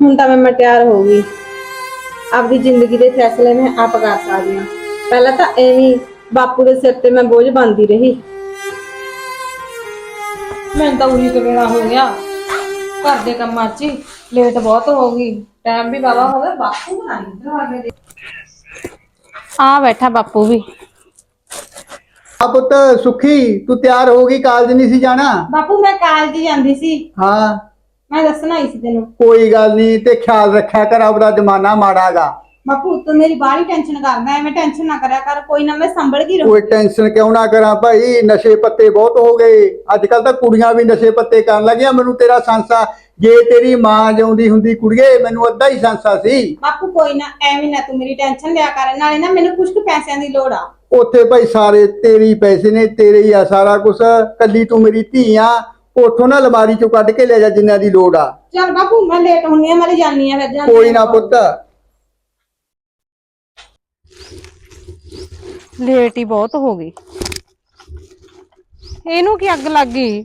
ਹੁਣ ਤਾਂ ਮੈਂ ਮਟਿਆਰ ਹੋ ਗਈ। ਆਪਦੀ ਜ਼ਿੰਦਗੀ ਦੇ ਫੈਸਲੇ ਮੈਂ ਆਪ ਕਰ ਸਕਦੀ ਹਾਂ। ਪਹਿਲਾਂ ਤਾਂ ਐਵੇਂ ਬਾਪੂ ਦੇ ਸਿਰ ਤੇ ਮੈਂ ਬੋਝ ਬਣਦੀ ਰਹੀ। ਮੈਨੂੰ ਤਾਂ ਉਹੀ ਕਵੇਲਾ ਹੋ ਗਿਆ। ਘਰ ਦੇ ਕੰਮਾਂ 'ਚ ਹੀ ਲੇਟ ਬਹੁਤ ਹੋ ਗਈ। ਟਾਈਮ ਵੀ ਬਾਬਾ ਹੋ ਗਿਆ। ਬਾਪੂ ਨਾ ਇੱਧਰ ਆ ਕੇ ਦੇ ਆ ਬੈਠਾ ਬਾਪੂ ਵੀ। ਆ ਪੁੱਤ ਸੁਖੀ ਤੂੰ ਤਿਆਰ ਹੋ ਗਈ ਕਾਲਜ ਨਹੀਂ ਸੀ ਜਾਣਾ? ਬਾਪੂ ਮੈਂ ਕਾਲਜ ਜਾਂਦੀ ਸੀ। ਹਾਂ। ਮੈਂ ਦੱਸਣਾ ਹੀ ਸੀ ਤੈਨੂੰ। ਕੋਈ ਗੱਲ ਨਹੀਂ ਤੇ ਖਿਆਲ ਰੱਖਿਆ ਕਰ ਆਪਦਾ ਜ਼ਮਾਨਾ ਮਾੜਾਗਾ। ਬਾਪੂ ਤੂੰ ਮੇਰੀ ਬਾਹਲੀ ਟੈਨਸ਼ਨ ਕਰਦਾ ਐਵੇਂ ਟੈਨਸ਼ਨ ਨਾ ਕਰਿਆ ਕਰ ਕੋਈ ਨਾ ਮੈਂ ਸੰਭਲ ਕੇ ਰਹੂੰ। ਕੋਈ ਟੈਨਸ਼ਨ ਕਿਉਂ ਨਾ ਕਰਾਂ ਭਾਈ? ਨਸ਼ੇ ਪੱਤੇ ਬਹੁਤ ਹੋ ਗਏ। ਅੱਜ ਕੱਲ ਤਾਂ ਕੁੜੀਆਂ ਵੀ ਨਸ਼ੇ ਪੱਤੇ ਕਰਨ ਲੱਗੀਆਂ। ਮੈਨੂੰ ਤੇਰਾ ਸੰਸਾ ਜੇ ਤੇਰੀ ਮਾਂ ਜਿਉਂਦੀ ਹੁੰਦੀ ਕੁੜੀਏ ਮੈਨੂੰ ਅੱਧਾ ਹੀ ਸੰਸਾ ਸੀ। ਬਾਪੂ ਕੋਈ ਨਾ ਐਵੇਂ ਨਾ ਤੂੰ ਮੇਰੀ ਟੈਨਸ਼ਨ ਲਿਆ ਕਰ। ਨਾਲੇ ਨਾ ਮੈਨੂੰ ਕੁਝ ਕੁ ਪੈਸਿਆਂ ਦੀ ਲੋੜ ਆ। ਉੱਥੇ ਭਾਈ ਸਾਰੇ ਤੇਰੀ ਪੈਸੇ ਨੇ ਤੇਰੇ ਹੀ ਆ ਸਾਰਾ ਕੁਝ ਕੱਲੀ ਤੂੰ ਮੇਰੀ ਧੀ ਆ। ਉੱਥੋਂ ਨਾ ਅਲਮਾਰੀ ਚੋਂ ਕੱਢ ਕੇ ਲੈ ਜਾ ਜਿੰਨਾਂ ਦੀ ਲੋੜ ਆ। ਚੱਲ ਬਾਪੂ ਮੈਂ ਲੇਟ ਹੁੰਨੀ ਆ ਮੈਂ ਜਾਣੀ ਆ ਫਿਰ ਜਾਂਦੀ ਕੋਈ। ਨਾ ਪੁੱਤ। ਲੇਟ ਹੀ ਬਹੁਤ ਹੋ ਗਈ। ਇਹਨੂੰ ਕੀ ਅੱਗ ਲੱਗ ਗਈ?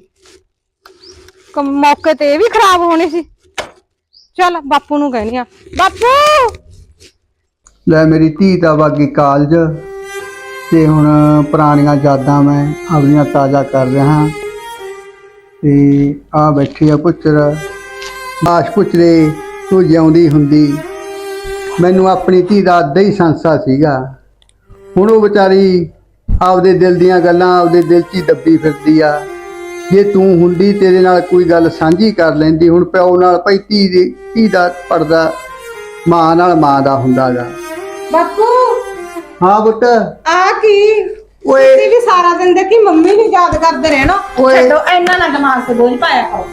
ਕ- ਮੌਕੇ ਤੇ ਇਹ ਵੀ ਖਰਾਬ ਹੋਣੀ ਸੀ। ਚੱਲ ਬਾਪੂ ਨੂੰ ਕਹਿਨੀ ਆ ਬਾਪੂ! ਲੈ ਮੇਰੀ ਧੀ ਤਾਂ ਬਾਗੀ ਕਾਲਜ ਤੇ ਹੁਣ ਪੁਰਾਣੀਆਂ ਯਾਦਾਂ ਮੈਂ ਆਪਣੀਆਂ ਤਾਜ਼ਾ ਕਰ ਰਿਹਾ ਤੇ ਆ ਬੈਠੀ ਆ ਪੁੱਤਰ। ਬਾਸ਼ ਪੁੱਤਰੇ ਤੂੰ ਜਿਉਂਦੀ ਹੁੰਦੀ। ਮੈਨੂੰ ਆਪਣੀ ਧੀ ਦਾ ਹੀ ਸੰਸਾ ਸੀਗਾ। ਹੁਣ ਉਹ ਵਿਚਾਰੀ ਆਪਦੇ ਦਿਲ ਦੀਆਂ ਗੱਲਾਂ ਆਪਦੇ ਦਿਲ 'ਚ ਹੀ ਦੱਬੀ ਫਿਰਦੀ ਆ। ਜੇ ਤੂੰ ਹੁੰਦੀ ਤੇਰੇ ਨਾਲ ਕੋਈ ਗੱਲ ਸਾਂਝੀ ਕਰ ਲੈਂਦੀ। ਹੁਣ ਪਿਓ ਨਾਲ ਭਾਈ ਧੀ ਦੀ ਧੀ ਦਾ ਪਰਦਾ ਮਾਂ ਨਾਲ ਮਾਂ ਦਾ ਹੁੰਦਾਗਾ। ਬਾਪੂ! ਹਾਂ ਪੁੱਤ। ਆ ਕੀ? ਓਏ। ਤੁਸੀਂ ਵੀ ਸਾਰਾ ਦਿਨ ਦੇਖੀ ਮੰਮੀ ਨੂੰ ਯਾਦ ਕਰਦੇ ਰਹਿਣਾ। ਓਏ। ਛੱਡੋ ਇੰਨਾ ਨਾ ਦਿਮਾਗ ਤੇ ਬੋਝ ਪਾਇਆ ਕਰੋ।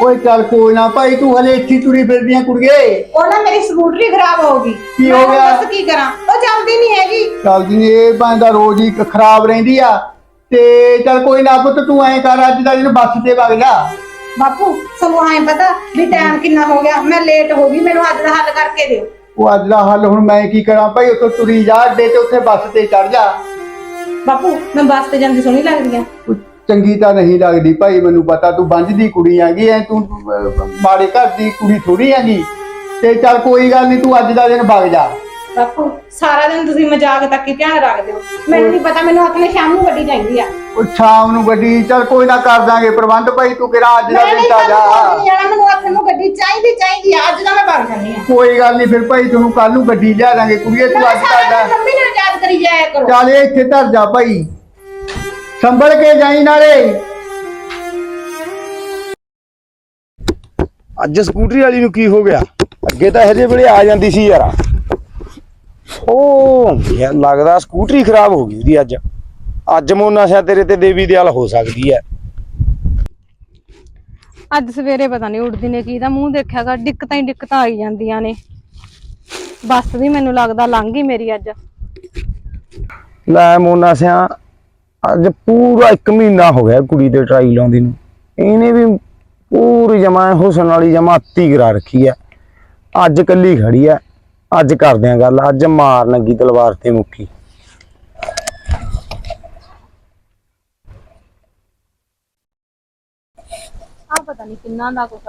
ਓਏ ਚੱਲ ਕੋਈ ਨਾ ਭਾਈ ਤੂੰ ਹਲੇ ਇੱਥੇ ਹੀ ਤੁਰੀ ਫਿਰਦੀਆਂ ਕੁੜੀਏ। ਉਹ ਨਾ ਮੇਰੀ ਸਕੂਟਰੀ ਖਰਾਬ ਹੋ ਗਈ। ਕੀ ਹੋ ਮੈਂ ਹੁਣ ਗਿਆ? ਦੱਸ ਕੀ ਕਰਾਂ? ਉਹ ਚੱਲਦੀ ਨਹੀਂ ਹੈਗੀ। ਚੱਲਦੀ ਇਹ ਬੰਦਾ ਰੋਜ਼ ਹੀ ਖ- ਖਰਾਬ ਰਹਿੰਦੀ ਆ। ਤੇ ਚੱਲ ਕੋਈ ਨਾ ਪੁੱਤ ਤੂੰ ਐਂ ਕਰ ਅੱਜ ਦਾ ਦਿਨ ਬੱਸ ਤੇ ਵਗ ਜਾ। ਬਾਪੂ ਸਾਨੂੰ ਐਂ ਪਤਾ ਵੀ ਟਾਈਮ ਕਿੰਨਾ ਹੋ ਗਿਆ। ਮੈਂ ਲੇਟ ਹੋ ਗਈ ਮੈਨੂੰ ਅੱਜ ਦਾ ਹੱਲ ਕਰਕੇ ਦਿਓ। ਉਹ ਅੱਜ ਦਾ ਹੱਲ ਹੁਣ ਮੈਂ ਕੀ ਕਰਾਂ? ਭਾਈ ਉੱਥੋਂ ਤੁਰੀ ਜਾ ਅੱਡੇ ਤੇ ਉੱਥੇ ਬੱਸ ਤੇ ਚੜ ਜਾ। ਬਾਪੂ ਮੈਂ ਬੱਸ ਤੇ ਜਾਂਦੀ ਸੋਹਣੀ ਲੱਗਦੀ ਆ। ਉਹ ਚੰਗੀ ਤਾਂ ਨਹੀਂ ਲੱਗਦੀ ਭਾਈ ਮੈਨੂੰ ਪਤਾ ਤੂੰ ਬੰਜ ਦੀ ਕੁੜੀ ਆਂਗੀ ਐ ਤੂੰ ਅਹ, ਮਾੜੇ ਘਰ ਦੀ ਕੁੜੀ ਥੋੜੀ ਆਂਗੀ ਤੇ ਚੱਲ ਕੋਈ ਗੱਲ ਨਹੀਂ ਤੂੰ ਅੱਜ ਦਾ ਦਿਨ ਵਗ ਜਾ। ਬਾਪੂ ਸਾਰਾ ਦਿਨ ਤੁਸੀਂ ਮਜ਼ਾਕ ਤੱਕ ਹੀ ਧਿਆਨ ਰੱਖਦੇ ਹੋ। ਮੈਨੂੰ ਨਹੀਂ ਪਤਾ ਮੈਨੂੰ ਆਪਣੇ ਸ਼ਾਮ ਨੂੰ ਗੱਡੀ ਚਾਹੀਦੀ ਆ। ਉਹ ਸ਼ਾਮ ਨੂੰ ਗੱਡੀ ਚੱਲ ਕੋਈ ਨਾ ਕਰ ਦਾਂਗੇ ਪ੍ਰਬੰਧ ਭਾਈ ਤੂੰ ਕਿਹੜਾ ਅੱਜ ਦਾ ਮੈਂ ਦਿਨ ਨਹੀਂ ਤਾਂ ਜਾ ਜਾਣਾ ਮੈਨੂੰ ਹੱਥ ਨੂੰ ਗੱਡੀ ਚਾਹੀਦੀ ਚਾਹੀਦੀ ਆ ਅੱਜ ਦਾ ਮੈਂ ਵਗ ਜਾਂਦੀ ਆ। ਕੋਈ ਗੱਲ ਨਹੀਂ ਫਿਰ ਭਾਈ ਤੁਹਾਨੂੰ ਕੱਲ ਨੂੰ ਗੱਡੀ ਲਿਆ ਦਾਂਗੇ ਕੁੜੀਏ ਤੂੰ ਅੱਜ ਸਾਰਾ ਦਾ ਦਿਨ ਮੰਮੀ ਨੂੰ ਕਰੀ ਜਾਇਆ ਕਰੋ। ਚੱਲ ਇੱਥੇ ਧਰ ਜਾ ਭਾਈ। ਸੰਭਲ ਕੇ ਜਾਈ ਨਾਲੇ। ਅੱਜ ਸਕੂਟਰੀ ਵਾਲੀ ਨੂੰ ਕੀ ਹੋ ਗਿਆ? ਅੱਗੇ ਤਾਂ ਇਹੋ ਜਿਹੇ ਵੇਲੇ ਆ ਜਾਂਦੀ ਸੀ ਯਾਰ। ਉਹ ਯਾਰ ਲੱਗਦਾ ਸਕੂਟਰੀ ਖਰਾਬ ਹੋ ਗਈ ਉਹਦੀ ਅੱਜ। ਅੱਜ ਮੋਨਾ ਸਿਆ ਤੇਰੇ ਤੇ ਦੇਵੀ ਦਿਆਲ ਹੋ ਸਕਦੀ ਹੈ ਅੱਜ ਸਵੇਰੇ ਪਤਾ ਨਹੀਂ ਉੱਠਦੀ ਨੇ ਕੀ ਦਾ ਮੂੰਹ ਦੇਖਿਆਗਾ ਦਿੱਕਤਾਂ ਹੀ ਦਿੱਕਤਾਂ ਆਈ ਜਾਂਦੀਆਂ ਨੇ। ਬੱਸ ਵੀ ਮੈਨੂੰ ਲੱਗਦਾ ਲੰਘ ਗਈ ਮੇਰੀ ਅੱਜ। ਲੈ ਮੋਨਾ ਸਿਆ, ਅੱਜ ਪੂਰਾ 1 ਮਹੀਨਾ ਹੋ ਗਿਆ ਕੁੜੀ ਤੇ ਟਰਾਈ ਲਾਉਂਦੀ ਨੂੰ। ਇਹਨੇ ਵੀ ਪੂਰੀ ਜਮਾ ਹੁਸਨ ਵਾਲੀ ਜਮਾ ਕਰਾ ਰੱਖੀ ਹੈ ਅੱਜ ਕੱਲੀ ਖੜੀ ਹੈ ਅੱਜ ਕਰਦੇ ਆ ਗੱਲ, ਅੱਜ ਮਾਰ ਲੱਗੀ ਤਲਵਾਰ ਤੇ ਮੁੱਠੀ। ਆ ਪਤਾ ਨਹੀਂ ਕਿੰਨਾ ਦਾ ਕੁਛ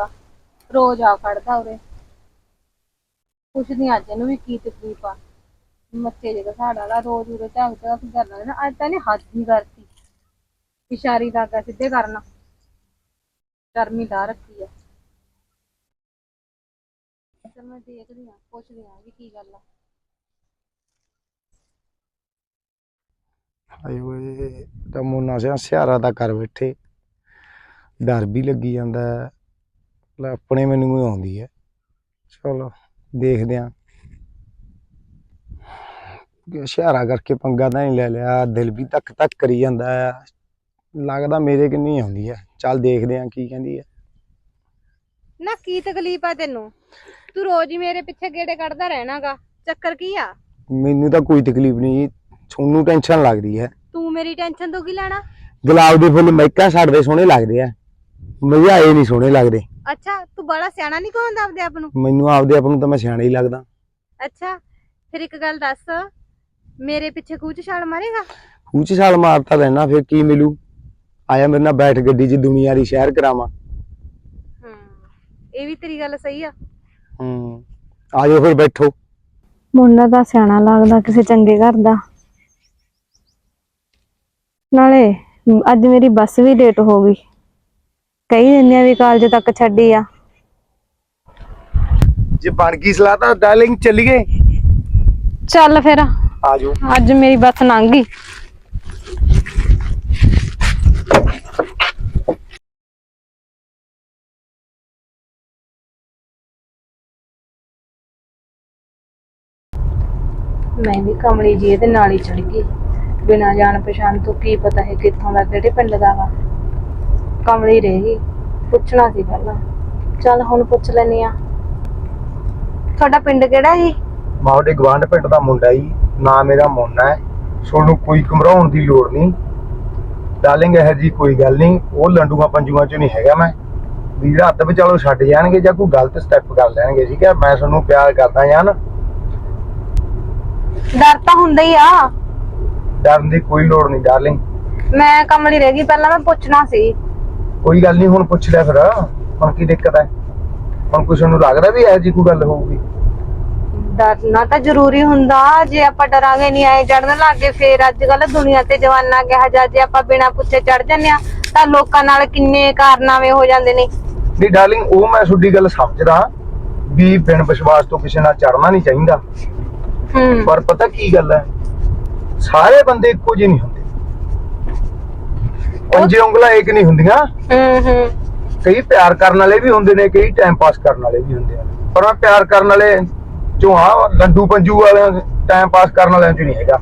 ਰੋਜ਼ ਆ ਖੜਦਾ ਉਰੇ। ਪੁੱਛਦੀ ਅੱਜ ਇਹਨੂੰ ਵੀ ਕੀ ਤਕਲੀਫ ਆ। ਮੱਥੇ ਜਿਹੜਾ ਸਾਡਾ ਵਾਲਾ ਰੋਜ਼ ਉਰੇ ਝਾਕ ਝਾਕ ਕਰਨਾ ਰਹਿਣਾ ਅੱਜ ਤਾਂ ਇਹਨੇ ਹੱਦ ਹੀ ਕਰਤੀ। ਇਸ਼ਾਰੀ ਲੱਗਾ ਸਿੱਧੇ ਕਰਨਾ। ਗਰਮੀ ਲਾ ਰੱਖੀ ਆ। ਚਲ ਮੈਂ ਦੇਖਦੀ ਆ ਪੁੱਛਦੀ ਆ ਵੀ ਕੀ ਗੱਲ ਆ। ਹਾਏ ਓਏ, ਤਾਂ ਮੋਨਾ ਸਿਆ ਸਿਆਰਾ ਦਾ ਕਰ ਬੈਠੇ। ਡਰ ਵੀ ਲੱਗੀ ਜਾਂਦਾ। ਹੈ। ਲੈ, ਆਪਣੇ ਮੈਨੂੰ ਹੀ ਆਉਂਦੀ ਹੈ ਚਲੋ, ਦੇਖਦੇ ਆਂ ਕਿ ਸਿਆਰਾ ਕਰਕੇ ਪੰਗਾ ਤਾਂ ਨਹੀਂ ਲੈ ਲਿਆ ਦਿਲ ਵੀ ਧੱਕ ਧੱਕ ਕਰੀ ਜਾਂਦਾ ਹੈ ਲੱਗਦਾ ਮੇਰੇ ਕਿ ਨਹੀਂ ਆਉਂਦੀ ਹੈ ਚੱਲ ਦੇਖਦੇ ਆਂ ਕੀ ਕਹਿੰਦੀ ਹੈ ਨਾ ਕੀ ਤਕਲੀਫ ਆ ਤੈਨੂੰ? ਤੂੰ ਰੋਜ਼ ਹੀ ਮੇਰੇ ਪਿੱਛੇ ਗੇੜੇ ਕੱਢਦਾ ਰਹਿਣਾਗਾ। ਚੱਕਰ ਕੀ ਆ? ਮੈਨੂੰ ਤਾਂ ਕੋਈ ਤਕਲੀਫ ਨਹੀਂ ਤੁਹਾਨੂੰ ਟੈਨਸ਼ਨ ਲੱਗਦੀ ਹੈ। ਤੂੰ ਮੇਰੀ ਟੈਨਸ਼ਨ ਤੋਂ ਕੀ ਲੈਣਾ? ਗੁਲਾਬ ਦੇ ਫੁੱਲ ਮਹਿਕਾ ਛੱਡਦੇ ਸੋਹਣੇ ਲੱਗਦੇ ਆ। ਮਝਾਏ ਨਹੀਂ ਸੋਹਣੇ ਲੱਗਦੇ। ਅੱਛਾ ਤੂੰ ਬੜਾ ਸਿਆਣਾ ਨਹੀਂ ਕਹਾਉਂਦਾ ਆਪਦੇ ਆਪ ਨੂੰ? ਮੈਨੂੰ ਆਪਦੇ ਆਪ ਨੂੰ ਤਾਂ ਮੈਂ ਸਿਆਣਾ ਹੀ ਲੱਗਦਾ। ਅੱਛਾ ਫਿਰ ਇੱਕ ਗੱਲ ਦੱਸ। ਮੇਰੇ ਪਿੱਛੇ ਕੂਚ ਛਾਲ ਮਾਰੇਗਾ? ਉੱਚ ਛਾਲ ਮਾਰਤਾ ਰਹਿਣਾ ਫਿਰ ਕੀ ਮਿਲੂ? ਆਇਆ ਮੇਰੇ ਨਾਲ ਬੈਠ ਗੱਡੀ 'ਚ ਦੁਨੀਆ ਦੀ ਸ਼ਹਿਰ ਕਰਾਵਾਂ। ਹੂੰ ਇਹ ਵੀ ਤੇਰੀ ਗੱਲ ਸਹੀ ਆ। ਹੂੰ ਆ ਜਾਓ ਫਿਰ ਬੈਠੋ। ਮੁੰਡਾ ਤਾਂ ਸਿਆਣਾ ਲੱਗਦਾ ਕਿਸੇ ਚੰਗੇ ਘਰ ਦਾ। ਨਾਲੇ ਅੱਜ ਮੇਰੀ ਬੱਸ ਵੀ ਲੇਟ ਹੋ ਗਈ। ਕਈ ਦਿਨਾਂ ਵੀ ਕਾਲਜ ਤੱਕ ਛੱਡੀ ਆ। ਜੇ ਬਣ ਗਈ ਸਲਾਹ ਤਾਂ ਡਾਰਲਿੰਗ ਚੱਲੀਏ। ਚੱਲ ਫਿਰ। ਆ ਜਾਓ ਅੱਜ ਮੇਰੀ ਬੱਸ ਲੰਘ ਗਈ। ਮੈਂ ਵੀ ਕਮਲੀ ਜੀ ਇਹਦੇ ਨਾਲ ਹੀ ਚੜ ਗਈ। ਬਿਨਾਂ ਜਾਣ ਪਛਾਣ ਤੋਂ ਕੀ ਪਤਾ ਹੈ ਕਿੱਥੋਂ ਦਾ ਕਿਹੜੇ ਪਿੰਡ ਦਾ ਵਾ। ਕਮਲੀ ਰਹਿ ਗਈ। ਪੁੱਛਣਾ ਸੀ ਪਹਿਲਾਂ। ਚੱਲ ਹੁਣ ਪੁੱਛ ਲੈਨੀ ਆ। ਤੁਹਾਡਾ ਪਿੰਡ ਕਿਹੜਾ ਸੀ? ਮੈਂ ਉਹਦੇ ਗਵਾਂਢ ਪਿੰਡ ਦਾ ਮੁੰਡਾ ਹੀ ਨਾ ਮੇਰਾ ਮੋਨਾ ਹੈ। ਤੁਹਾਨੂੰ ਕੋਈ ਘਮਰਾਉਣ ਦੀ ਲੋੜ ਨਹੀਂ। ਡਾਰਲਿੰਗ ਇਹ ਜੀ ਕੋਈ ਗੱਲ ਨਹੀਂ। ਉਹ ਲੰਡੂਆਂ ਪੰਜੂਆਂ ਚ ਨਹੀਂ ਹੈਗਾ ਮੈਂ। ਵੀਰ ਹੱਥ ਵਿਚਾਲੋ ਛੱਡ ਜਾਣਗੇ ਜਾਂ ਕੋਈ ਗਲਤ ਸਟੈਪ ਕਰ ਲੈਣਗੇ ਠੀਕ ਹੈ? ਮੈਂ ਤੁਹਾਨੂੰ ਪਿਆਰ ਕਰਦਾ ਜਾਨ ਡਰ ਤਾਂ ਹੁੰਦਾ ਹੀ ਆ। ਡਰਨ ਦੀ ਕੋਈ ਲੋੜ ਨਹੀਂ ਡਾਰਲਿੰਗ ਮੈਂ ਕਮਲੀ ਰਹਿ ਗਈ ਪਹਿਲਾਂ ਮੈਂ ਪੁੱਛਣਾ ਸੀ। ਕੋਈ ਗੱਲ ਨਹੀਂ ਹੁਣ ਪੁੱਛ ਲਿਆ ਫਿਰ। ਹੁਣ ਕੀ ਦਿੱਕਤ ਹੈ? ਹੁਣ ਕੁਛ ਨੂੰ ਲੱਗਦਾ ਵੀ ਇਹ ਜੀ ਕੋਈ ਗੱਲ ਹੋਊਗੀ? ਡਰਨਾ ਤਾਂ ਜ਼ਰੂਰੀ ਹੁੰਦਾ ਜੇ ਆਪਾਂ ਡਰਾਂਗੇ ਨਹੀਂ ਆਏ ਚੜਨ ਲੱਗੇ ਫੇਰ ਅੱਜ ਕੱਲ ਦੁਨੀਆ ਤੇ ਜਵਾਨਾ ਕਿਹਾ ਜਾ ਜੇ ਆਪਾਂ ਬਿਨਾਂ ਪੁੱਛੇ ਚੜ ਜੰਨੇ ਆ ਤਾਂ ਲੋਕਾਂ ਨਾਲ ਕਿੰਨੇ ਕਾਰਨਾਮੇ ਹੋ ਜਾਂਦੇ ਨੇ। ਨਹੀਂ ਡਾਰਲਿੰਗ ਉਹ ਮੈਂ ਤੁਹਾਡੀ ਗੱਲ ਸਮਝਦਾ ਵੀ ਬਿਨ ਵਿਸ਼ਵਾਸ ਤੋਂ ਕਿਸੇ ਨਾਲ ਚੜਨਾ ਨਹੀਂ ਚਾਹੀਦਾ। ਹੂੰ। ਪਰ ਪਤਾ ਕੀ ਗੱਲ ਹੈ ਸਾਰੇ ਬੰਦੇ ਇੱਕੋ ਜਿਹੇ ਨਹੀਂ ਹੁੰਦੇ। ਪੰਜੇ ਉਂਗਲਾਂ ਇੱਕ ਨਹੀਂ ਹੁੰਦੀਆਂ। ਹੂੰ ਹੂੰ। ਕਈ ਪਿਆਰ ਕਰਨ ਵਾਲੇ ਵੀ ਹੁੰਦੇ ਨੇ ਕਈ ਟਾਈਮ ਪਾਸ ਕਰਨ ਵਾਲੇ ਵੀ ਹੁੰਦੇ ਆ। ਪਰ ਮੈਂ ਪਿਆਰ ਕਰਨ ਵਾਲੇ ਚੋਂ ਆ ਲੰਡੂ ਪੰਜੂ ਵਾਲਿਆਂ ਟਾਈਮ ਪਾਸ ਕਰਨ ਵਾਲਿਆਂ ਚ ਨਹੀਂ ਹੈਗਾ।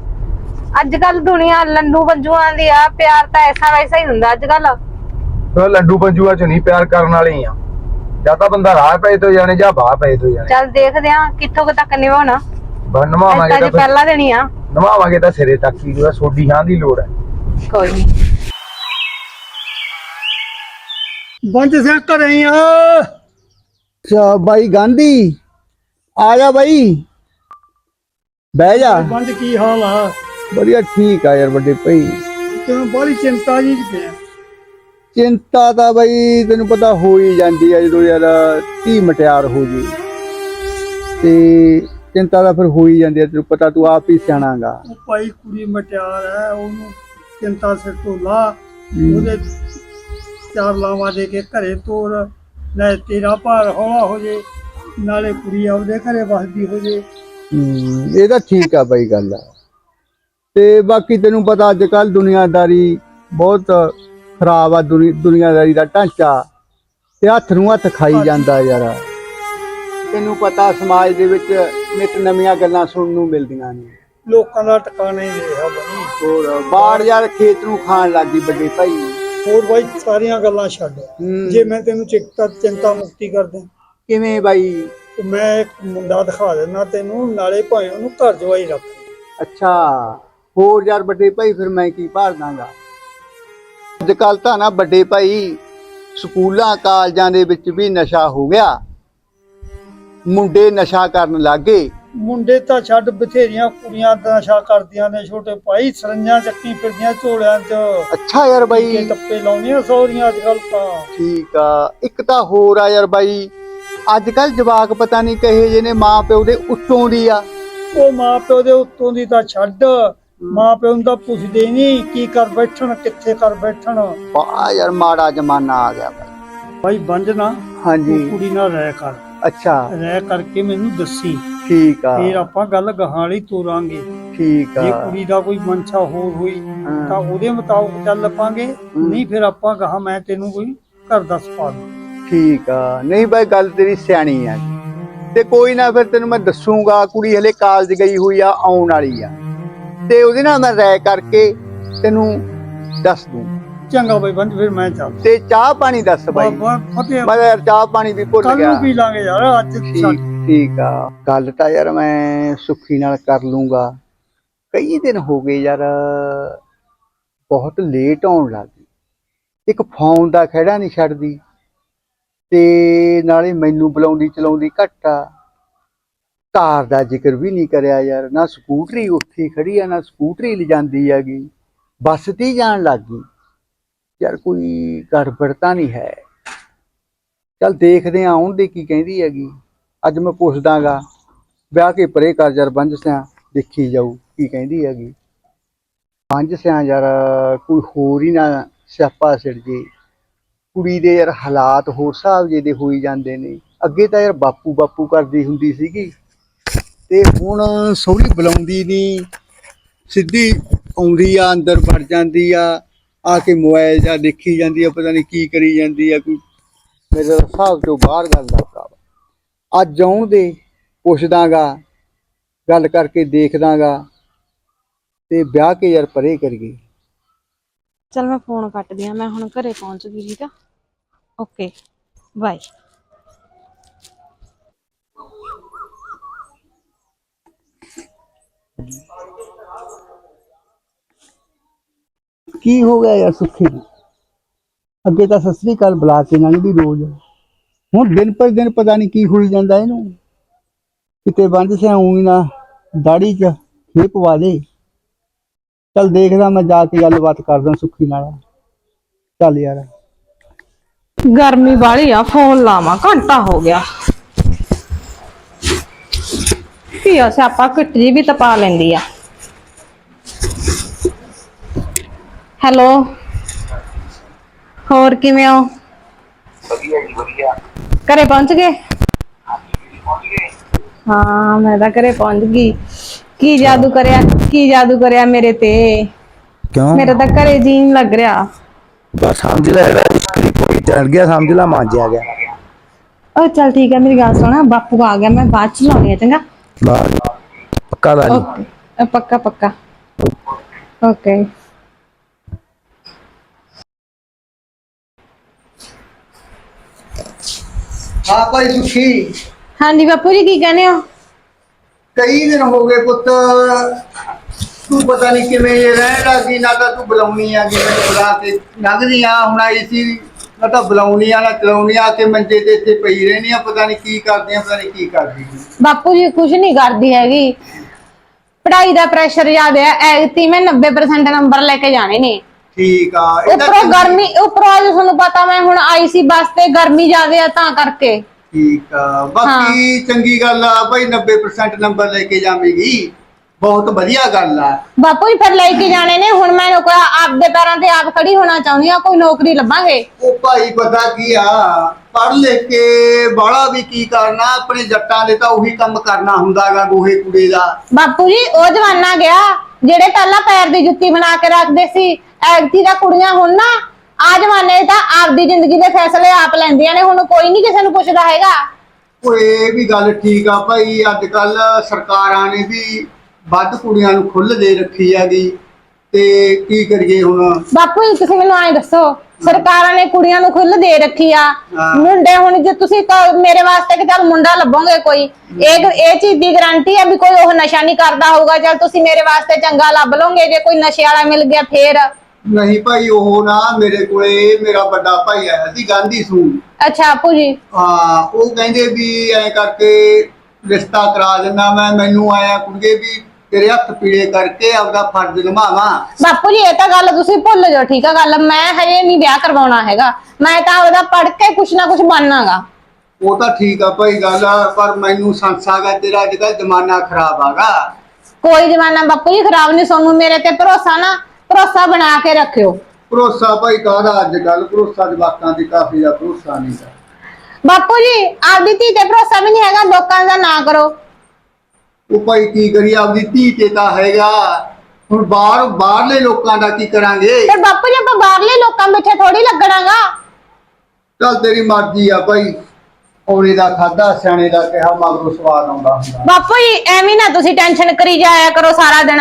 ਅੱਜ ਕੱਲ ਦੁਨੀਆ ਲੰਡੂ ਬੰਜੂਆਂ ਦੀ ਆ ਪਿਆਰ ਤਾਂ ਐਸਾ ਵੈਸਾ ਹੀ ਹੁੰਦਾ ਅੱਜ ਕੱਲ ਉਹ ਲੰਡੂ ਪੰਜੂਆਂ ਚ ਨਹੀਂ ਪਿਆਰ ਕਰਨ ਵਾਲੇ ਹੀ ਆ। ਜਾਂ ਤਾਂ ਬੰਦਾ ਰਾਹ ਪਏ ਤੋਂ ਜਾਣੇ ਜਾਂ ਬਾਹ ਪਏ ਤੋਂ ਜਾਣੇ। ਚੱਲ ਦੇਖਦੇ ਆ ਕਿੱਥੋਂ ਕੁ ਤੱਕ ਨਿਭਾਉਣਾ। ਬਸ ਨਵਾਵਾਂਗੇ ਅੱਜ ਤਾਂ ਪਹਿਲਾਂ ਦੇਣੀ ਆ। ਨਵਾਵਾਂਗੇ ਤਾਂ ਸਿਰੇ ਤੱਕ ਹੀ ਜਿਹੜਾ ਸੋਡੀ ਹਾਂ ਦੀ ਲੋੜ ਹੈ। ਕੋਈ ਨਹੀਂ ਬੰਜ ਸਿਆ ਘਰੇ ਆ ਚਾ ਬਾਈ ਗਾਂਧੀ। ਆ ਜਾ ਬਾਈ। ਬਹਿ ਜਾ। ਬੰਦ ਕੀ ਹਾਲ ਆ? ਵਧੀਆ ਠੀਕ ਆ ਯਾਰ ਵੱਡੇ ਭਾਈ। ਕਿਉਂ ਬੜੀ ਚਿੰਤਾ ਜੀ ਚ ਪਿਆ। ਚਿੰਤਾ ਤਾਂ ਬਈ ਤੈਨੂੰ ਪਤਾ ਹੋ ਹੀ ਜਾਂਦੀ ਆ ਜਦੋਂ ਯਾਰ ਧੀ ਮਟਿਆਰ ਹੋ ਜੀ। ਤੇ ਚਿੰਤਾ ਤਾਂ ਫਿਰ ਹੋ ਹੀ ਜਾਂਦੀ ਆ ਤੈਨੂੰ ਪਤਾ ਤੂੰ ਆਪ ਹੀ ਸਿਆਣਾਗਾ ਉਹ ਭਾਈ ਕੁੜੀ ਮਟਿਆਰ ਹੈ ਉਹਨੂੰ ਚਿੰਤਾ ਸਿਰ ਤੋਂ ਲਾ। ਉਹਦੇ ਚਾਰ ਲਾਵਾਂ ਦੇ ਕੇ ਘਰੇ ਤੋਰ ਨਾ ਤੇਰਾ ਭਾਰ ਹੌਲਾ ਹੋ ਜੇ। ਨਾਲੇ ਕੁੜੀ ਆਪਦੇ ਘਰੇ ਵਸਦੀ ਹੋ ਜੇ। ਹਮ, ਇਹ ਤਾਂ ਠੀਕ ਆ ਬਈ ਗੱਲ ਤੇ ਬਾਕੀ ਤੈਨੂੰ ਪਤਾ ਅੱਜ ਕੱਲ ਦੁਨੀਆਦਾਰੀ ਬਹੁਤ ਖਰਾਬ ਆ ਦੁਨੀ- ਦੁਨੀਆਦਾਰੀ ਦਾ ਢਾਂਚਾ। ਤੇ ਹੱਥ ਨੂੰ ਹੱਥ ਖਾਈ ਜਾਂਦਾ ਯਾਰ। ਤੈਨੂੰ ਪਤਾ ਸਮਾਜ ਦੇ ਵਿੱਚ ਨਿਤ ਨਵੀਆਂ ਗੱਲਾਂ ਸੁਣਨ ਨੂੰ ਮਿਲਦੀਆਂ ਨੇ। ਲੋਕਾਂ ਦਾ ਟਿਕਾਣਾ ਹੀ ਨਹੀਂ ਰਿਹਾ ਬਣੀ ਹੋਰ ਬਾੜ ਯਾਰ ਖੇਤ ਨੂੰ ਖਾਣ ਲੱਗੀ ਵੱਡੇ ਭਾਈ। ਹੋਰ ਭਾਈ ਸਾਰੀਆਂ ਗੱਲਾਂ ਛੱਡ। ਜੇ ਮੈਂ ਤੈਨੂੰ ਚਿੰਤਾ ਚਿੰਤਾ ਮੁਕਤੀ ਕਰ ਦਿਆਂ ਕਿਵੇਂ ਬਾਈ? ਮੈਂ ਇੱਕ ਮੁੰਡਾ ਦਿਖਾ ਦੇਣਾ ਤੈਨੂੰ ਨਾਲੇ ਭਾਵੇਂ ਉਹਨੂੰ ਘਰ ਜਵਾਈ ਰੱਖ। ਅੱਛਾ ਹੋਰ ਯਾਰ ਵੱਡੇ ਭਾਈ ਫਿਰ ਮੈਂ ਕੀ ਭਾਰ ਦਾਂਗਾ? ਅੱਜ ਕੱਲ ਤਾਂ ਨਾ ਵੱਡੇ ਭਾਈ ਸਕੂਲਾਂ ਕਾਲਜਾਂ ਦੇ ਵਿੱਚ ਵੀ ਨਸ਼ਾ ਹੋ ਗਿਆ। ਮੁੰਡੇ ਨਸ਼ਾ ਕਰਨ ਲੱਗੇ ਮੁੰਡੇ ਤਾਂ ਛੱਡ ਬਥੇਰੀਆਂ ਕੁੜੀਆਂ ਦਾ ਨਸ਼ਾ ਕਰਦੀਆਂ ਨੇ ਛੋਟੇ ਭਾਈ ਸਰੰਜਾਂ ਚੱਕੀ ਫਿਰਦੀਆਂ ਝੋਲਿਆਂ 'ਚ। ਅੱਛਾ ਯਾਰ ਬਾਈ। ਟੱਪੇ ਲਾਉਂਦੀਆਂ ਸੌਰੀਆਂ ਅੱਜ ਕੱਲ ਤਾਂ। ਠੀਕ ਆ ਇੱਕ ਤਾਂ ਹੋਰ ਆ ਯਾਰ ਬਾਈ ਅੱਜ ਕੱਲ ਜਵਾਕ ਪਤਾ ਨਹੀਂ ਕਹੇ ਜੇ ਨੇ ਮਾਂ ਪਿਓ ਦੇ ਉੱਤੋਂ ਦੀ ਆ। ਉਹ ਮਾਂ ਪਿਓ ਦੇ ਉੱਤੋਂ ਦੀ ਤਾਂ ਛੱਡ। ਮਾਂ ਪਿਓ ਨੂੰ ਤਾਂ ਪੁੱਛਦੇ ਨਹੀਂ ਕੀ ਕਰ ਬੈਠਣ ਕਿੱਥੇ ਕਰ ਬੈਠਣ। ਬਾ ਯਾਰ ਮਾੜਾ ਜ਼ਮਾਨਾ ਆ ਗਿਆ ਬਾਈ। ਭਾਈ ਬੰਜ ਨਾ। ਹਾਂਜੀ। ਕੁੜੀ ਨਾਲ ਰਹਿ ਕਰ। ਅੱਛਾ। ਰਹਿ ਕਰਕੇ ਮੈਨੂੰ ਦੱਸੀ। ਠੀਕ ਆ। ਫੇਰ ਆਪਾਂ ਗੱਲ ਗਾਹਾਂ ਵਾਲੀ ਤੋਰਾਂਗੇ। ਠੀਕ ਜੇ ਆ ਕੁੜੀ ਦਾ ਕੋਈ ਮਨਸ਼ਾ ਹੋਰ ਹੋਈ। ਤਾਂ ਉਹਦੇ ਮੁਤਾਬਕ ਚੱਲ ਪਾਂਗੇ। ਨਹੀਂ ਫਿਰ ਆਪਾਂ ਗਾਹਾਂ ਮੈਂ ਤੈਨੂੰ ਕੋਈ ਘਰ ਦੱਸ ਪਾ ਦੂੰ ਠੀਕ ਆ। ਨਹੀਂ ਬਾਈ ਗੱਲ ਤੇਰੀ ਸਿਆਣੀ ਆ। ਤੇ ਕੋਈ ਨਾ ਫਿਰ ਤੈਨੂੰ ਮੈਂ ਦੱਸੂਗਾ ਕੁੜੀ ਹਲੇ ਕਾਲਜ ਗਈ ਹੋਈ ਆ ਆਉਣ ਵਾਲੀ ਆ। ਤੇ ਉਹਦੇ ਨਾਲ ਮੈਂ ਰਾਇ ਕਰਕੇ ਤੈਨੂੰ ਦੱਸ ਦੂੰ। ਚੰਗਾ ਬਈ ਬੰਜ ਫਿਰ ਮੈਂ ਚੱਲ ਤੇ ਚਾਹ ਪਾਣੀ ਦੱਸ ਬਾਈ। ਮੈਂ ਯਾਰ ਚਾਹ ਪਾਣੀ ਵੀ ਭੁੱਲ ਕੱਲ ਗਿਆ। ਨੂੰ ਪੀ ਲਾਂਗੇ ਯਾਰ ਅੱਜ ਠੀਕ ਆ। ਗੱਲ ਤਾਂ ਯਾਰ ਮੈਂ ਸੁੱਖੀ ਨਾਲ ਕਰ ਲੂੰਗਾ। ਕਈ ਦਿਨ ਹੋ ਗਏ ਯਾਰ ਬਹੁਤ ਲੇਟ ਆਉਣ ਲੱਗ ਇੱਕ ਫੋਨ ਦਾ ਖਹਿੜਾ ਨਹੀਂ ਛੱਡਦੀ। ਤੇ ਨਾਲੇ ਮੈਨੂੰ ਬੁਲਾਉਂਦੀ ਚਲਾਉਂਦੀ ਘੱਟ ਆ। ਕਾਰ ਦਾ ਜ਼ਿਕਰ ਵੀ ਨਹੀਂ ਕਰਿਆ ਯਾਰ, ਨਾ ਸਕੂਟਰੀ ਉੱਥੇ ਖੜੀ ਆ, ਨਾ ਸਕੂਟਰੀ ਲਿਜਾਂਦੀ ਹੈਗੀ। ਬੱਸ ਤੇ ਜਾਣ ਲੱਗ ਗਈ। ਯਾਰ ਕੋਈ ਗੜਬੜ ਤਾਂ ਨਹੀਂ ਹੈ। ਚੱਲ ਦੇਖਦੇ ਆ ਆਉਣ ਦੇ ਕੀ ਕਹਿੰਦੀ ਹੈਗੀ। ਅੱਜ ਮੈਂ ਪੁੱਛਦਾਗਾ, ਵਿਆਹ ਕੇ ਪਰੇ ਕਰ ਯਾਰ ਬੰਜ ਸਿਆ, ਦੇਖੀ ਜਾਊ ਕੀ ਕਹਿੰਦੀ ਹੈਗੀ। ਪੰਜ ਸਿਆ ਯਾਰ, ਕੋਈ ਹੋਰ ਹੀ ਨਾ ਸਿਆਪਾ ਸਿਰ ਜੇ। ਕੁੜੀ ਦੇ ਯਾਰ ਹਾਲਾਤ ਹੋਰ ਹਿਸਾਬ ਜੇ ਦੇ ਹੋਈ ਜਾਂਦੇ ਨੇ। ਅੱਗੇ ਤਾਂ ਯਾਰ ਬਾਪੂ ਬਾਪੂ ਕਰਦੀ ਹੁੰਦੀ ਸੀਗੀ। ਤੇ ਹੁਣ ਸਹੁਰੀ ਬੁਲਾਉਂਦੀ ਨਹੀਂ ਸਿੱਧੀ ਆਉਂਦੀ ਆ, ਅੰਦਰ ਵੜ ਜਾਂਦੀ ਆ ਆ ਕੇ ਮੋਬਾਈਲ ਜਾਂ ਦੇਖੀ ਜਾਂਦੀ ਆ, ਪਤਾ ਨਹੀਂ ਕੀ ਕਰੀ ਜਾਂਦੀ ਆ, ਕੋਈ ਮੇਰੇ ਹਿਸਾਬ ਤੋਂ ਬਾਹਰ ਗੱਲ ਦਾ ਭਰਾਵਾ। ਅੱਜ ਆਉਣ ਦੇ ਪੁੱਛਦਾਗਾ, ਗੱਲ ਕਰਕੇ ਦੇਖਦਾਗਾ, ਤੇ ਵਿਆਹ ਕੇ ਯਾਰ ਪਰੇ ਕਰੀਏ। ਚਲ ਮੈਂ ਫੋਨ ਕੱਟਦੀ ਆ ਮੈਂ ਹੁਣ ਘਰੇ ਪਹੁੰਚ ਗਈ, ਠੀਕ ਆ? ਓਕੇ ਬਾਏ ਕੀ ਹੋ ਗਿਆ ਯਾਰ ਸੁੱਖੀ ਨੂੰ? ਅੱਗੇ ਤਾਂ ਸਤਿ ਸ੍ਰੀ ਅਕਾਲ ਬੁਲਾ ਕੇ ਲੰਘਦੀ ਰੋਜ਼। ਹੁਣ ਦਿਨ ਪਰ ਦਿਨ ਪਤਾ ਨਹੀਂ ਕੀ ਹੋਈ ਜਾਂਦਾ ਇਹਨੂੰ। ਕਿਤੇ ਬੰਦ ਸਿਆ ਊਂ ਨਾ ਦਾੜੀ 'ਚ ਖੇ ਪਵਾ ਦੇ। ਚੱਲ ਦੇਖਦਾ ਮੈਂ ਜਾ ਕੇ ਗੱਲਬਾਤ ਕਰਦਾ ਸੁੱਖੀ ਨਾਲ। ਚੱਲ ਯਾਰ। ਗਰਮੀ ਵਾਲੀ ਆ ਫੋਨ ਲਾਵਾਂ ਘੰਟਾ ਹੋ ਗਿਆ। ਕੀ ਆ ਸਿਆਪਾ ਕਿੱਟੀ ਵੀ ਤਪਾ ਲੈਂਦੀ ਆ। ਹੈਲੋ। ਹੋਰ ਕਿਵੇਂ ਹੋ? ਵਧੀਆ ਜੀ ਵਧੀਆ। ਘਰੇ ਪਹੁੰਚ ਗਏ। ਹਾਂ ਮੈਂ ਤਾਂ ਘਰੇ ਪਹੁੰਚ ਗਈ। ਕੀ ਜਾਦੂ ਕਰਿਆ ਕੀ ਜਾਦੂ ਕਰਿਆ ਮੇਰੇ ਤੇ? ਕਿਉਂ? ਮੇਰਾ ਤਾਂ ਘਰੇ ਜੀਣ ਲੱਗ ਰਿਹਾ। ਬਸ ਸਮਝ ਲੈ ਕੋਈ ਚੜ ਗਿਆ ਸਮਝ ਲੈ ਮਾਂਜਿਆ ਗਿਆ। ਉਹ ਚੱਲ ਠੀਕ ਹੈ ਮੇਰੀ ਗੱਲ ਸੁਣ ਬਾਪੂ ਆ ਗਿਆ ਮੈਂ ਬਾਅਦ ਚ ਲਾਉਣੀ ਆ ਚੰਗਾ? ਬਸ ਪੱਕਾ ਦਾ ਓਕੇ ਅ, ਪੱਕਾ ਪੱਕਾ। ਓਕੇ। ਹਾਂ ਭਾਈ ਸੁਖੀ। ਹਾਂਜੀ ਬਾਪੂ ਜੀ ਕੀ ਕਹਿੰਦੇ ਹੋ? ਕਈ ਦਿਨ ਹੋ ਗਏ ਪੁੱਤ ਤੂੰ ਪਤਾ ਨਹੀਂ ਕਿਵੇਂ ਇਹ ਰਹਿਣ ਲੱਗੀ ਨਾ ਤਾਂ ਤੂੰ ਬੁਲਾਉਣੀ ਆ ਕਿ ਮੈਨੂੰ ਬੁਲਾ ਕੇ ਲੰਘਦੀ ਆ ਹੁਣ ਆਈ ਸੀ ਨਾ ਤਾਂ ਬੁਲਾਉਣੀ ਆ ਨਾ ਚਲਾਉਣੀ ਆ ਕਿ ਮੰਜੇ ਤੇ ਇੱਥੇ ਪਈ ਰਹਿਣੀ ਆ ਪਤਾ ਨਹੀਂ ਕੀ ਕਰਦੀ ਆ ਪਤਾ ਨਹੀਂ ਕੀ ਕਰਦੀ। ਬਾਪੂ ਜੀ ਕੁਝ ਨਹੀਂ ਕਰਦੀ ਹੈਗੀ। ਪੜ੍ਹਾਈ ਦਾ ਪ੍ਰੈਸ਼ਰ ਜ਼ਿਆਦਾ ਹੈ ਐਗਤੀ ਮੈਂ 90% ਨੰਬਰ ਲੈ ਕੇ ਜਾਣੇ ਨੇ। ਠੀਕ ਆ ਇਹ ਤਾਂ ਉੱਪਰੋਂ ਗਰਮੀ ਉੱਪਰੋਂ ਅੱਜ ਤੁਹਾਨੂੰ ਪਤਾ ਮੈਂ ਹੁਣ ਆਈ ਸੀ ਬੱਸ ਤੇ ਗਰਮੀ ਜ਼ਿਆਦਾ ਆ ਤਾਂ ਕਰਕੇ। ਠੀਕ ਆ। ਬਾਕੀ ਚੰਗੀ ਗੱਲ ਆ ਭਾਈ 90% ਨੰਬਰ ਲੈ ਕੇ ਜਾਵੇਂਗੀ। ਬਹੁਤ ਵਧੀਆ ਗੱਲ ਆ। ਬਾਪੂ ਜੀ ਫਿਰ ਲੈ ਕੇ ਜਾਣੇ ਨੇ। ਹੁਣ ਮੈਂ ਕੋਈ ਆਪਦੇ ਪੈਰਾਂ ਤੇ ਆਪ ਖੜੀ ਹੋਣਾ ਚਾਹੁੰਦੀ ਆ ਕੋਈ ਨੌਕਰੀ ਲੱਭਾਂਗੇ। ਉਹ ਭਾਈ ਪਤਾ ਕੀ ਆ ਪੜ੍ਹ ਲੈ ਕੇ ਬਾਹਲਾ ਵੀ ਕੀ ਕਰਨਾ ਆਪਣੇ ਜੱਟਾਂ ਦੇ ਤਾਂ ਉਹੀ ਕੰਮ ਕਰਨਾ ਹੁੰਦਾਗਾ ਗੋਹੇ ਕੂੜੇ ਦਾ। ਬਾਪੂ ਜੀ ਉਹ ਜਮਾਨਾ ਗਿਆ ਜਿਹੜੇ ਪਹਿਲਾਂ ਪੈਰ ਦੀ ਜੁੱਤੀ ਬਣਾ ਕੇ ਰੱਖਦੇ ਸੀ ਐਗਤੀ ਦਾ ਕੁੜੀਆਂ ਹੁਣ ਨਾ ਆ ਜਮਾਨੇ ਤਾਂ ਆਪਦੀ ਜ਼ਿੰਦਗੀ ਦੇ ਫੈਸਲੇ ਆਪ ਲੈਂਦੀਆਂ ਨੇ ਹੁਣ ਕੋਈ ਨਹੀਂ ਕਿਸੇ ਨੂੰ ਪੁੱਛਦਾ ਹੈਗਾ। ਉਹ ਇਹ ਵੀ ਗੱਲ ਠੀਕ ਆ ਭਾਈ ਅੱਜ ਕੱਲ ਸਰਕਾਰਾਂ ਨੇ ਵੀ ਵੱਧ ਕੁੜੀਆਂ ਨੂੰ ਖੁੱਲ੍ਹ ਦੇ ਰੱਖੀ ਹੈਗੀ ਤੇ ਕੀ ਕਰੀਏ ਹੁਣ? ਬਾਪੂ ਜੀ ਤੁਸੀਂ ਮੈਨੂੰ ਐਂ ਦੱਸੋ ਸਰਕਾਰਾਂ ਨੇ ਕੁੜੀਆਂ ਨੂੰ ਖੁੱਲ੍ਹ ਦੇ ਰੱਖੀ ਆ। ਹਾਂ। ਮੁੰਡੇ ਹੁਣ ਜੇ ਤੁਸੀਂ ਕ- ਮੇਰੇ ਵਾਸਤੇ ਕਿ ਚੱਲ ਮੁੰਡਾ ਲੱਭੋਗੇ ਕੋਈ। ਇਹ ਇਹ ਚੀਜ਼ ਦੀ ਗਾਰੰਟੀ ਹੈ ਵੀ ਕੋਈ ਉਹ ਨਸ਼ਾ ਨਹੀਂ ਕਰਦਾ ਹੋਊਗਾ ਚੱਲ ਤੁਸੀਂ ਮੇਰੇ ਵਾਸਤੇ ਚੰਗਾ ਲੱਭ ਲਓਗੇ ਜੇ ਕੋਈ ਨਸ਼ੇ ਵਾਲਾ ਮਿਲ ਗਿਆ ਫੇਰ। ਨਹੀਂ ਭਾਈ ਉਹ ਨਾ ਮੇਰੇ ਕੋਲੇ ਮੇਰਾ ਵੱਡਾ ਭਾਈ ਆਇਆ ਸੀ ਗਾਂਧੀ ਸੂ ਅੱਛਾ ਬਾਪੂ ਜੀ। ਹਾਂ ਉਹ ਕਹਿੰਦੇ ਵੀ ਐ ਕਰਕੇ ਰਿਸ਼ਤਾ ਕਰਾ ਦਿੰਦਾ ਮੈਂ ਮੈਨੂੰ ਆਇਆ ਕੁੜੀਏ ਵੀ ਤੇਰੇ ਹੱਥ ਪੀੜੇ ਕਰਕੇ ਆਪਦਾ ਫਰਜ਼ ਨਿਭਾਵਾਂ। ਬਾਪੂ ਜੀ ਇਹ ਤਾਂ ਗੱਲ ਤੁਸੀਂ ਭੁੱਲ ਜਾਓ ਠੀਕ ਆ ਗੱਲ? ਮੈਂ ਹਜੇ ਨਹੀਂ ਵਿਆਹ ਕਰਵਾਉਣਾ ਹੈਗਾ। ਮੈਂ ਤਾਂ ਉਹਦਾ ਪੜ ਕੇ ਕੁਛ ਨਾ ਕੁਛ ਬਣਨਾਗਾ। ਉਹ ਤਾਂ ਠੀਕ ਆ ਭਾਈ ਗੱਲ ਆ, ਪਰ ਮੈਨੂੰ ਸੰਸਾਗਾ ਤੇਰਾ ਅੱਜ ਕੱਲ੍ਹ ਜ਼ਮਾਨਾ ਖਰਾਬ ਆਗਾ। ਕੋਈ ਜਮਾਨਾ ਬਾਪੂ ਜੀ ਖਰਾਬ ਨਹੀਂ ਸੋਨੂੰ ਮੇਰੇ ਤੇ ਭਰੋਸਾ ਨਾ। ਭਰੋਸਾ ਬਣਾ ਕੇ ਰੱਖਿਓ। ਭਰੋਸਾ ਭਾਈ ਕਾਹਦਾ ਅੱਜ ਕੱਲ ਭਰੋਸਾ ਜਵਾਕਾਂ ਦੀ ਕਾਫੀ ਆ ਭਰੋਸਾ ਨਹੀਂ ਦਾ ਬਾਪੂ ਜੀ ਆਪਦੀ ਧੀ ਤੇ ਭਰੋਸਾ ਵੀ ਨਹੀਂ ਹੈਗਾ ਲੋਕਾਂ ਦਾ ਨਾ ਕਰੋ। ਉਹ ਭਾਈ ਕੀ ਕਰੀ ਆਪਦੀ ਧੀ ਤੇ ਤਾਂ ਹੈਗਾ। ਹੁਣ ਬਾਹਰ ਬਾਹਰਲੇ ਲੋਕਾਂ ਦਾ ਕੀ ਕਰਾਂਗੇ? ਫਿਰ ਬਾਪੂ ਜੀ ਆਪਾਂ ਬਾਹਰਲੇ ਲੋਕਾਂ ਪਿੱਛੇ ਥੋੜੀ ਲੱਗਣਾਗਾ। ਚੱਲ ਤੇਰੀ ਮਰਜ਼ੀ ਆ ਭਾਈ। ਔਰੇ ਦਾ ਖਾਦਾ ਸਿਆਣੇ ਦਾ ਕਿਹਾ ਮਗਰੋਂ ਸਵਾਦ ਆਉਂਦਾ ਹੁੰਦਾ। ਬਾਪੂ ਜੀ ਐਵੇਂ ਨਾ ਤੁਸੀਂ ਟੈਨਸ਼ਨ ਕਰੀ ਜਾਇਆ ਕਰੋ ਸਾਰਾ ਦਿਨ।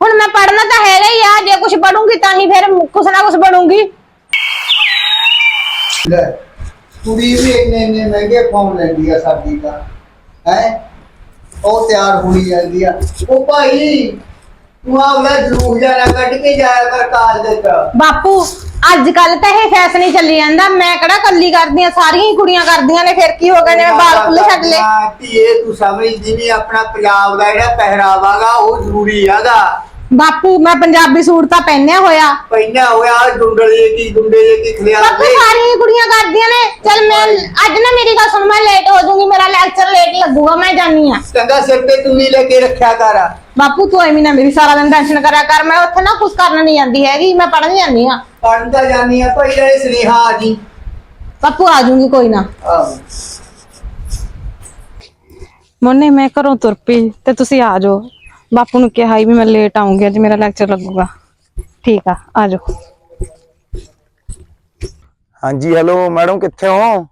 ਹੁਣ ਮੈਂ ਪੜਨਾ ਤਾਂ ਹੈਗਾ ਹੀ ਆ ਜੇ ਕੁਝ ਪੜੂੰਗੀ ਤਾਂ ਹੀ ਫਿਰ ਕੁਛ ਨਾ ਕੁਛ ਬਣੂੰਗੀ। ਲੈ ਕੁੜੀ ਵੀ ਇੰਨੇ ਇੰਨੇ ਮਹਿੰਗੇ ਫੋਨ ਲੈਂਦੀ ਆ ਸਾਡੀ ਦਾ ਹੈ? ਉਹ ਤਿਆਰ ਹੋਣੀ ਜਾਂਦੀ ਆ। ਉਹ ਭਾਈ ਤੂੰ ਆਪਣਾ ਜਲੂਸ ਜਾਣਾ ਕੱਢ ਕੇ ਜਾਇਆ ਕਰ ਕਾਲ ਦੇ ਚ। ਬਾਪੂ ਅੱਜ ਕੱਲ ਤਾਂ ਇਹ ਫੈਸ਼ਨ ਹੀ ਚੱਲੀ ਜਾਂਦਾ, ਮੈਂ ਕਿਹੜਾ ਕੱਲੀ ਕਰਦੀ ਆ ਸਾਰੀਆਂ ਹੀ ਕੁੜੀਆਂ ਕਰਦੀਆਂ ਨੇ, ਫਿਰ ਕੀ ਹੋ ਗਿਆ, ਜਿਵੇਂ ਬਾਲ ਖੁੱਲੇ ਛੱਡ ਲੈ ਧੀਏ, ਤੂੰ ਸਮਝਦੀ ਨਹੀਂ ਆਪਣਾ ਪੰਜਾਬ ਦਾ ਜਿਹੜਾ ਪਹਿਰਾਵਾਗਾ ਉਹ ਜ਼ਰੂਰੀ ਹੈਗਾ ਬਾਪੂ ਮੈਂ ਪੰਜਾਬੀ ਸੂਟ ਤਾਂ ਪਹਿਨਿਆ ਹੋਇਆ। ਪਹਿਨਾ ਹੋਇਆ ਡੁੰਡਲ ਕੀ ਗੁੰਡੇ ਜੇ ਕੀ ਖਲਿਆ ਬਾਪੂ ਸਾਰੀਆਂ ਕੁੜੀਆਂ ਕਰਦੀਆਂ ਨੇ। ਚਲ ਮੈਂ ਅੱਜ ਨਾ ਮੇਰੀ ਗੱਲ ਸੁਣ ਮੈਂ ਲੇਟ ਹੋ ਜਾਊਂਗੀ ਮੇਰਾ ਲੈਕਚਰ ਲੇਟ ਲੱਗੂਗਾ ਮੈਂ ਜਾਨੀ ਆ ਚੰਗਾ ਸਿਰ ਤੇ ਤੂੰ ਵੀ ਲੈ ਕੇ ਰੱਖਿਆ ਕਰ। ਬਾਪੂ ਤੂੰ ਐਵੇਂ ਨਾ ਮੇਰੀ ਸਾਰਾ ਦਿਨ ਟੈਨਸ਼ਨ ਕਰਿਆ ਕਰ। ਮੈਂ ਉੱਥੇ ਨਾ ਕੁਝ ਕਰਨ ਨਹੀਂ ਜਾਂਦੀ ਹੈਗੀ ਮੈਂ ਪੜਨ ਜਾਂਦੀ ਆ ਪੜਨ ਤਾਂ ਜਾਨੀ ਆ ਭਾਈ ਜਿਹੜੇ ਸੁਨੇਹਾ ਆ ਜੀ ਬਾਪੂ ਆ ਜਾਊਂਗੀ ਕੋਈ ਨਾ। ਆਹੋ। ਮੋਨੇ ਮੈਂ ਘਰੋਂ ਤੁਰ ਪਈ ਤੇ ਤੁਸੀਂ ਆ ਜਾਓ। ਬਾਪੂ ਨੂੰ ਕਿਹਾ ਸੀ ਵੀ ਮੈਂ ਲੇਟ ਆਉਂਗੀ ਅੱਜ ਮੇਰਾ ਲੈਕਚਰ ਲੱਗੂਗਾ। ਠੀਕ ਆ ਆ ਜਾਓ। ਹਾਂਜੀ ਹੈਲੋ ਮੈਡਮ ਕਿੱਥੇ ਹੋ?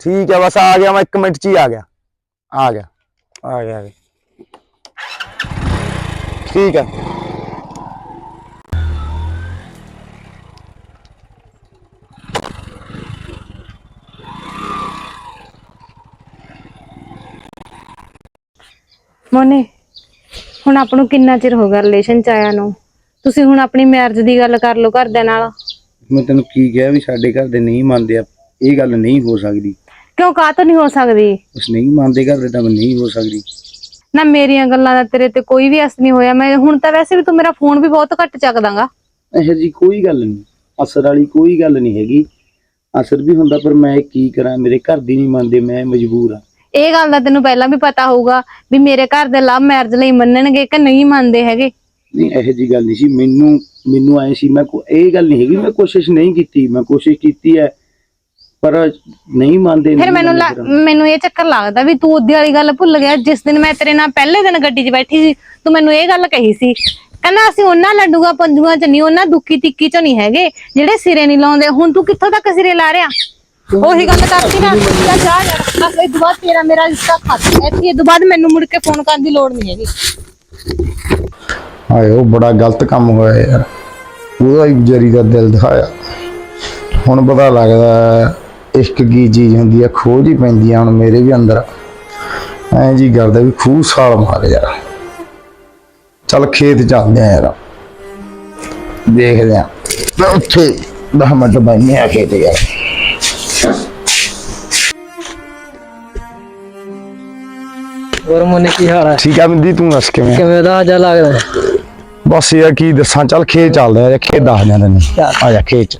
ਠੀਕ ਹੈ ਬਸ ਆ ਗਿਆ ਮੈਂ 1 ਮਿੰਟ ਚ ਹੀ ਆ ਗਿਆ। ਆ ਗਿਆ ਆ ਗਿਆ ਆ ਗਿਆ। ਠੀਕ ਹੈ ਮੋਨੇ ਹੁਣ ਆਪ ਨੂੰ ਕਿੰਨਾ ਚਿਰ ਹੋ ਗਿਆ ਰਿਲੇਸ਼ਨ ਚ ਆਇਆ ਨੂੰ? ਤੁਸੀਂ ਹੁਣ ਆਪਣੀ ਮੈਰਿਜ ਦੀ ਗੱਲ ਕਰ ਲਓ ਘਰਦਿਆਂ ਨਾਲ। ਮੈਂ ਤੈਨੂੰ ਕੀ ਕਿਹਾ ਵੀ ਸਾਡੇ ਘਰ ਦੇ ਨਹੀਂ ਮੰਨਦੇ ਆ ਇਹ ਗੱਲ ਨਹੀਂ ਹੋ ਸਕਦੀ। ਕਿਉਂ ਕਾਹ ਤੋਂ ਨਹੀਂ ਹੋ ਸਕਦੀ? ਉਸ ਨਹੀਂ ਮੰਨਦੇ ਘਰ ਦੇ ਤਾਂ ਨਹੀਂ ਹੋ ਸਕਦੀ। ਨਾ ਮੇਰੀਆਂ ਗੱਲਾਂ ਦਾ ਤੇਰੇ ਤੇ ਕੋਈ ਵੀ ਅਸਰ ਨਹੀਂ ਹੋਇਆ। ਮੈਂ ਹੁਣ ਤਾਂ ਵੈਸੇ ਵੀ ਤੂੰ ਮੇਰਾ ਫੋਨ ਵੀ ਬਹੁਤ ਘੱਟ ਚੱਕਦਾਗਾ। ਇਹੋ ਜੀ ਕੋਈ ਗੱਲ ਨਹੀਂ ਅਸਰ ਵਾਲੀ ਕੋਈ ਗੱਲ ਨਹੀਂ ਹੈਗੀ। ਅਸਰ ਵੀ ਹੁੰਦਾ ਪਰ ਮੈਂ ਕੀ ਕਰਾਂ? ਮੇਰੇ ਘਰ ਦੀ ਨਹੀਂ ਮੰਨਦੇ ਮੈਂ ਮਜਬੂਰ ਆ। ਇਹ ਗੱਲ ਦਾ ਤੈਨੂੰ ਪਹਿਲਾਂ ਵੀ ਪਤਾ ਹੋਊਗਾ ਵੀ ਮੇਰੇ ਘਰ ਦੇ ਲਵ ਮੈਰਿਜ ਲਈ ਮੰਨਣਗੇ ਕਿ ਨਹੀਂ ਮੰਨਦੇ ਹੈਗੇ। ਨਹੀਂ ਇਹੋ ਜੀ ਗੱਲ ਨਹੀਂ ਸੀ। ਮੈਨੂੰ ਮੈਨੂੰ ਆਏ ਸੀ ਮੈਂ ਕੋ ਇਹ ਗੱਲ ਨਹੀਂ ਹੈਗੀ ਮੈਂ ਕੋਸ਼ਿਸ਼ ਨਹੀਂ ਕੀਤੀ। ਮੈਂ ਕੋਸ਼ਿਸ਼ ਕੀਤੀ ਹੈ ਪਰ ਨਹੀਂ ਮੰਨਦੇ ਫਿਰ ਨਹੀਂ ਮੈਨੂੰ ਮੰਨਦੇ ਲੱਗ- ਫਿਰ। ਮੈਨੂੰ ਇਹ ਚੱਕਰ ਲੱਗਦਾ ਵੀ ਤੂੰ ਉਹਦੀ ਵਾਲੀ ਗੱਲ ਭੁੱਲ ਗਿਆ। ਜਿਸ ਦਿਨ ਮੈਂ ਤੇਰੇ ਨਾਲ ਪਹਿਲੇ ਦਿਨ ਗੱਡੀ 'ਚ ਬੈਠੀ ਸੀ ਤੂੰ ਮੈਨੂੰ ਇਹ ਗੱਲ ਕਹੀ ਸੀ। ਕਹਿੰਦਾ ਅਸੀਂ ਉਹਨਾਂ ਲੱਡੂਆਂ ਪੰਜੂਆਂ 'ਚ ਨਹੀਂ ਉਹਨਾਂ ਦੁੱਕੀ ਤਿੱਕੀ 'ਚ ਨਹੀਂ ਹੈਗੇ ਜਿਹੜੇ ਸਿਰੇ ਨਹੀਂ ਲਾਉਂਦੇ। ਹੁਣ ਤੂੰ ਕਿੱਥੋਂ ਤੱਕ ਸਿਰੇ ਲਾ ਰਿਹਾ? ਉਹੀ ਗੱਲ ਕਰਤੀ ਨਾ ਜਾ ਜਾ। ਯਾਰ ਬਸ ਇਹ ਤੋਂ ਤੇਰਾ ਮੇਰਾ ਰਿਸ਼ਤਾ ਖਤਮ। ਇੱਥੇ ਇਹ ਤੋਂ ਮੈਨੂੰ ਮੁੜ ਕੇ ਫੋਨ ਕਰਨ ਦੀ ਲੋੜ ਨਹੀਂ ਹੈਗੀ। ਹਾਏ, ਉਹ ਬੜਾ ਗਲਤ ਕੰਮ ਹੋਇਆ ਯਾਰ। ਉਹਦਾ ਹੀ ਵਿਚਾਰੀ ਦਾ ਦਿਲ ਦਿਖਾਇਆ। ਹੁਣ ਪਤਾ ਲੱਗਦਾ ਇਸ਼ਕ ਕੀ ਚੀਜ਼ ਹੁੰਦੀ ਹੈ ਖੋਜ ਹੀ ਪੈਂਦੀ ਆ ਹੁਣ ਮੇਰੇ ਵੀ ਅੰਦਰ। ਐਂ ਜੀ ਕਰਦਾ ਵੀ ਖੂਹ ਸਾਲ ਮਾਰ ਯਾਰ। ਚੱਲ ਖੇਤ ਚੱਲਦੇ ਆ ਯਾਰ। ਦੇਖਦੇ ਆ ਮੈਂ ਉੱਥੇ 10 ਮਿੰਟ ਬੈਠੇ ਆ ਖੇਤ ਯਾਰ। ਹੋਰ ਮੋਨੇ ਕੀ ਹਾਲ ਹੈ? ਠੀਕ ਆ ਬਿੰਦੀ ਤੂੰ ਦੱਸ ਕਿਵੇਂ ਆ? ਕਿਵੇਂ ਦਾ ਜਾ ਲੱਗਦਾ? ਹੈ? ਬਸ ਯਾਰ ਕੀ ਦੱਸਾਂ ਚੱਲ ਖੇਤ ਚੱਲਦੇ ਆ ਖੇਤ ਦੱਸ ਦਿਆਂ ਤੈਨੂੰ। ਆ ਜਾ ਖੇਤ ਚ।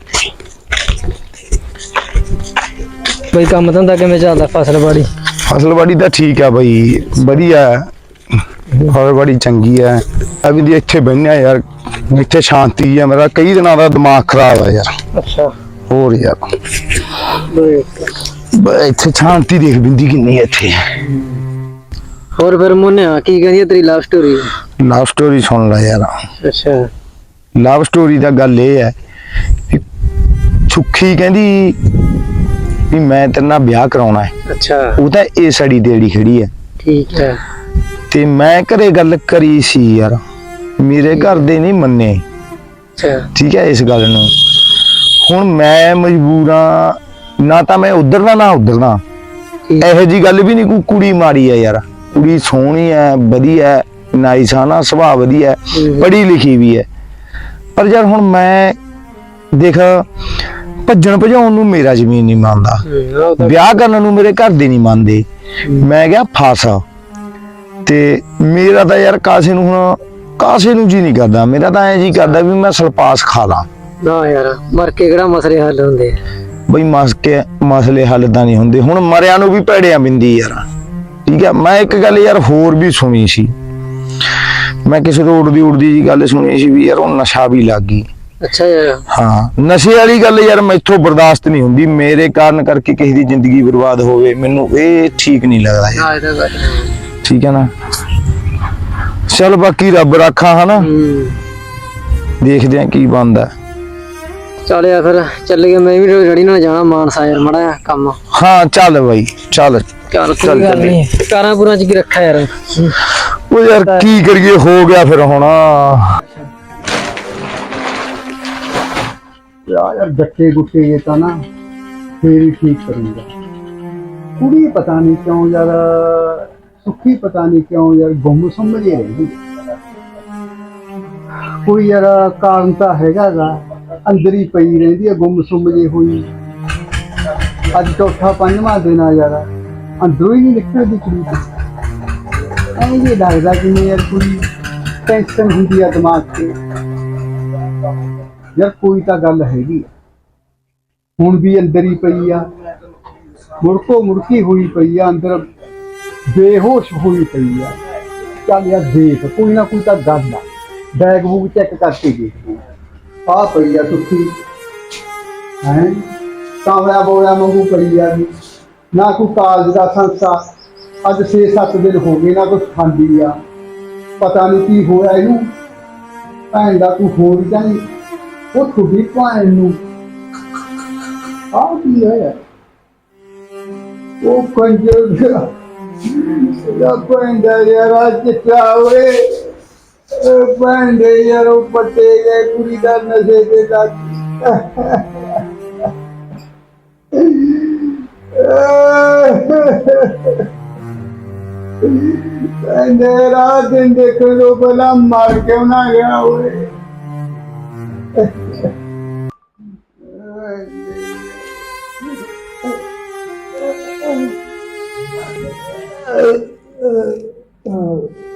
ਬਈ ਕੰਮ ਧੰਦਾ ਕਿਵੇਂ ਚੱਲਦਾ ਫਸਲ ਬਾੜੀ? ਤਾਂ ਠੀਕ ਆ ਬਈ ਵਧੀਆ ਹੈ। ਫਸਲਵਾੜੀ ਚੰਗੀ ਹੈ। ਅਭੀ ਦੀ ਇੱਥੇ ਬੈਠਿਆ ਯਾਰ ਇੱਥੇ ਸ਼ਾਂਤੀ ਹੈ। ਮੇਰਾ ਕਈ ਦਿਨਾਂ ਦਾ ਦਿਮਾਗ ਖਰਾਬ ਹੈ ਯਾਰ। ਅੱਛਾ। ਹੋਰ ਯਾਰ। ਬ- ਇੱਥੇ ਸ਼ਾਂਤੀ ਦੇਖ ਬਿੰਦੀ ਕਿੰਨੀ ਹੈ ਇੱਥੇ। ਹੋਰ ਫਿਰ ਮੋਨੇ ਆ ਕੀ ਕਹਿੰਦੀ ਹੈ ਤੇਰੀ ਲਵ ਸਟੋਰੀ ਲਵ ਸਟੋਰੀ ਸੁਣ ਲੈ ਯਾਰ। ਅੱਛਾ। ਲਵ ਸਟੋਰੀ ਦਾ ਗੱਲ ਇਹ ਹੈ ਸੁੱਖੀ ਕਹਿੰਦੀ ਵੀ ਮੈਂ ਤੇਰੇ ਨਾਲ ਵਿਆਹ ਕਰਾਉਣਾ ਹੈ। ਅੱਛਾ। ਉਹ ਤਾਂ ਇਹ ਸੜੀ ਦੇੜੀ ਖੜੀ ਹੈ। ਠੀਕ ਹੈ। ਤੇ ਮੈਂ ਘਰੇ ਗੱਲ ਕਰੀ ਸੀ ਯਾਰ। ਮੇਰੇ ਘਰ ਦੇ ਨਹੀਂ ਮੰਨੇ। ਅੱਛਾ। ਠੀਕ ਹੈ ਇਸ ਗੱਲ ਨੂੰ। ਹੁਣ ਮੈਂ ਮਜਬੂਰ ਨਾ ਤਾਂ ਮੈਂ ਉਧਰ ਦਾ ਨਾ ਉਧਰ ਦਾ ਠੀਕ। ਇਹੋ ਜੀ ਗੱਲ ਵੀ ਨਹੀਂ ਕੋਈ ਕੁੜੀ ਮਾੜੀ ਹੈ ਯਾਰ। ਕੁੜੀ ਸੋਹਣੀ ਹੈ ਵਧੀਆ ਹੈ ਨਾਈਸ ਆ ਨਾ ਸੁਭਾਅ ਵਧੀਆ। ਪੜ੍ਹੀ ਲਿਖੀ ਵੀ ਹੈ ਪਰ ਯਾਰ ਹੁਣ ਮੈਂ ਦੇਖ ਭੱਜਣ ਭਜਾਉਣ ਨੂੰ ਮੇਰਾ ਜ਼ਮੀਨ ਨਹੀਂ ਮੰਨਦਾ। ਵਿਆਹ ਕਰਨ ਨੂੰ ਮੇਰੇ ਘਰ ਦੇ ਨਹੀਂ ਮੰਨਦੇ। ਮੈਂ ਗਿਆ ਫਸ। ਤੇ ਮੇਰਾ ਤਾਂ ਯਾਰ ਕਾਸੇ ਨੂੰ ਹੁਣ ਕਾਸੇ ਨੂੰ ਜੀ ਨਹੀਂ ਕਰਦਾ। ਮੇਰਾ ਤਾਂ ਐ ਜੀ ਕਰਦਾ ਵੀ ਮੈਂ ਸਲਪਾਸ ਖਾ ਲਾਂ। ਨਾ ਯਾਰ ਮਰ ਕੇ ਕਿਹੜਾ ਮਸਲੇ ਹੱਲ ਹੁੰਦੇ ਆ? ਬਈ ਮਸ ਕੇ ਮਸਲੇ ਹੱਲ ਤਾਂ ਨਹੀਂ ਹੁੰਦੇ। ਹੁਣ ਮਰਿਆਂ ਨੂੰ ਵੀ ਭੇੜਿਆ ਬਿੰਦੀ ਯਾਰ। ਠੀਕ ਹੈ ਮੈਂ ਇੱਕ ਗੱਲ ਯਾਰ ਹੋਰ ਵੀ ਸੁਣੀ ਸੀ। ਮੈਂ ਕਿਸੇ ਤੋਂ ਉੜਦੀ ਉੜਦੀ ਜੀ ਗੱਲ ਸੁਣੀ ਸੀ ਵੀ ਯਾਰ ਉਹ ਨਸ਼ਾ ਵੀ ਲੱਗ ਗਈ। ਅੱਛਾ ਯਾਰ ਹਾਂ ਨਸ਼ੇ ਵਾਲੀ ਗੱਲ ਯਾਰ ਮੈਥੋਂ ਬਰਦਾਸ਼ਤ ਨਹੀਂ ਹੁੰਦੀ। ਮੇਰੇ ਕਾਰਨ ਕਰਕੇ ਕਿਸੇ ਦੀ ਜ਼ਿੰਦਗੀ ਬਰਬਾਦ ਹੋਵੇ ਮੈਨੂੰ ਇਹ ਠੀਕ ਨਹੀਂ ਲੱਗਦਾ ਯਾਰ। ਗੱਲ। ਠੀਕ ਹੈ ਨਾ? ਚਲ ਬਾਕੀ ਰੱਬ ਰਾਖਾ ਹਨਾ? ਦੇਖਦੇ ਆ ਕੀ ਬਣਦਾ। ਚੱਲ ਯਾਰ ਫਿਰ ਚੱਲ ਗਿਆ ਮੈਂ ਵੀ ਰੜੀ ਨਾਲ ਜਾਣਾ ਮਾਨਸਾ ਯਾਰ ਮੜਾ ਕੰਮ। ਹਾਂ ਚੱਲ ਬਾਈ ਚੱਲ। ਚੱਲ ਚੱਲ ਕੋਈ ਗੱਲ ਚੱਲੀਏ। ਨਹੀਂ ਕਾਰਾਂ ਪੂਰਾਂ ਚ ਕੀ ਰੱਖਿਆ ਯਾਰ? ਉਹ ਯਾਰ ਕੀ ਕਰੀਏ ਹੋ ਗਿਆ ਫਿਰ ਹੁਣ। ਯਾਰ ਯਾਰ ਗੱਟੇ ਗੁੱਟੇ ਇਹ ਤਾਂ ਨਾ ਫੇਰ ਹੀ ਠੀਕ ਕਰੂੰਗਾ। ਕੁੜੀ ਪਤਾ ਨਹੀਂ ਕਿਉਂ ਯਾਰ ਸੁੱਖੀ ਪਤਾ ਨਹੀਂ ਕਿਉਂ ਯਾਰ ਗੁੰਮ ਸੁੰਮ ਜੇ ਰਹਿੰਦੀ ਕੋਈ ਯਾਰ ਕਾਰਨ ਤਾਂ ਹੈਗਾ ਗਾ। ਅੰਦਰ ਹੀ ਪਈ ਰਹਿੰਦੀ ਆ, ਗੁੰਮ ਸੁੰਮ ਜੇ ਹੋਈ। ਅੱਜ ਚੌਥਾ ਪੰਜਵਾਂ ਦਿਨ ਆ ਯਾਰ, ਅੰਦਰੋਂ ਹੀ ਨਹੀਂ ਨਿਕਲਦੀ ਕੁੜੀ ਐਂ ਜੇ ਲੱਗਦਾ ਕਿ ਯਾਰ ਕੁੜੀ ਟੈਨਸ਼ਨ ਹੁੰਦੀ ਆ ਦਿਮਾਗ 'ਤੇ। ਯਾਰ ਕੋਈ ਤਾਂ ਗੱਲ ਹੈਗੀ ਆ। ਹੁਣ ਵੀ ਅੰਦਰ ਹੀ ਪਈ ਆ, ਮੁੜਕੋ ਮੁੜਕੀ ਹੋਈ ਪਈ ਆ, ਅੰਦਰ ਬੇਹੋਸ਼ ਹੋਈ ਪਈ ਆ। ਚੱਲ ਯਾਰ ਦੇਖ, ਕੋਈ ਨਾ ਕੋਈ ਤਾਂ ਗੱਲ ਆ। ਬੈਗ ਬੂਗ ਚੈੱਕ ਕਰਕੇ ਦੇਖ ਆ ਪਈ ਆ ਸੁੱਤੀ ਹੈ? ਕਾਮੜਾ ਬੋੜਾ ਮੰਗੂ ਪਈ ਆ ਜੀ। ਨਾ ਕੋਈ ਕਾਲਜ ਦਾ ਸੰਸਾ। ਅੱਜ 6-7 ਦਿਨ ਹੋ ਗਏ ਨਾ ਕੁਛ ਖਾਂਦੀ ਆ। ਪਤਾ ਨਹੀਂ ਕੀ ਹੋਇਆ ਇਹਨੂੰ। ਭੈਣ ਦਾ ਕੋਈ ਹੋਰ ਹੀ ਉਹ ਤੁਹਾਡੀ ਭੈਣ ਨੂੰ। ਆ ਕੀ ਹੈ? ਉਹ ਕੰਜਰ ਦਾ ਭੈਣ ਦਾ ਯਾਰ ਅੱਜ ਚਾਵੇ ਭੈਣ ਯਾਰ ਉਹ ਪੱਟੇ ਗਏ, ਕੁੜੀ ਦਾ ਨਸ਼ੇ ਦੇ ਲੱਗ ਕਹਿੰਦੇ ਰਾਤ ਦਿਨ ਦੇਖਣ ਤੋਂ ਪਹਿਲਾਂ ਮਰ ਕਿਉਂ ਨਾ ਗਿਆ ਓਏ। ਬਾਪੂ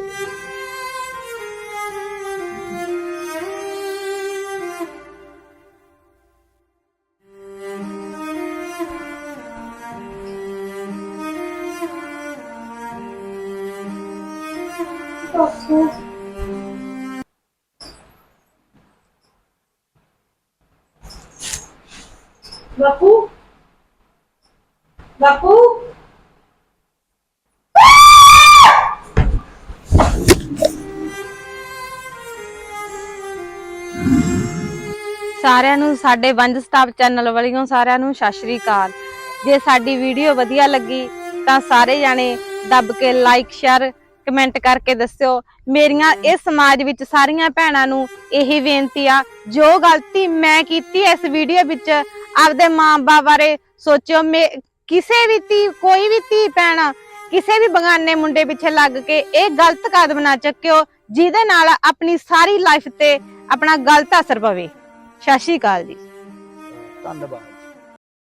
ਸਾਰਿਆਂ ਨੂੰ, ਸਾਡੇ ਵੰਜ ਸਟਾਪ ਚੈਨਲ ਵੱਲੋਂ ਸਾਰਿਆਂ ਨੂੰ ਸਤਿ ਸ਼੍ਰੀ ਅਕਾਲ। ਜੇ ਸਾਡੀ ਵੀਡੀਓ ਵਧੀਆ ਲੱਗੀ, ਤਾਂ ਸਾਰੇ ਜਾਣੇ ਦੱਬ ਕੇ ਲਾਈਕ ਸ਼ੇਅਰ ਕਮੈਂਟ ਕਰਕੇ ਦੱਸਿਓ। ਮੇਰੀਆਂ ਇਸ ਸਮਾਜ ਵਿੱਚ ਸਾਰੀਆਂ ਭੈਣਾਂ ਨੂੰ ਇਹੀ ਬੇਨਤੀ ਆ, ਜੋ ਗਲਤੀ ਮੈਂ ਕੀਤੀ ਇਸ ਵੀਡੀਓ ਵਿੱਚ, ਆਪਦੇ ਮਾਂ-ਬਾਪ ਬਾਰੇ ਸੋਚਿਓ। ਮੇ, ਕਿਸੇ ਵੀ ਧੀ, ਕੋਈ ਵੀ ਧੀ ਭੈਣ, ਕਿਸੇ ਵੀ ਬਗਾਨੇ ਮੁੰਡੇ ਪਿੱਛੇ ਲੱਗ ਕੇ ਇਹ ਗਲਤ ਕਦਮ ਨਾ ਚੱਕਿਓ, ਜਿਹਦੇ ਨਾਲ ਆਪਣੀ ਸਾਰੀ ਲਾਈਫ ਤੇ ਆਪਣਾ ਗਲਤ ਅਸਰ ਪਵੇ। ਸਤਿ ਸ਼੍ਰੀ ਅਕਾਲ ਜੀ। ਧੰਨਵਾਦ।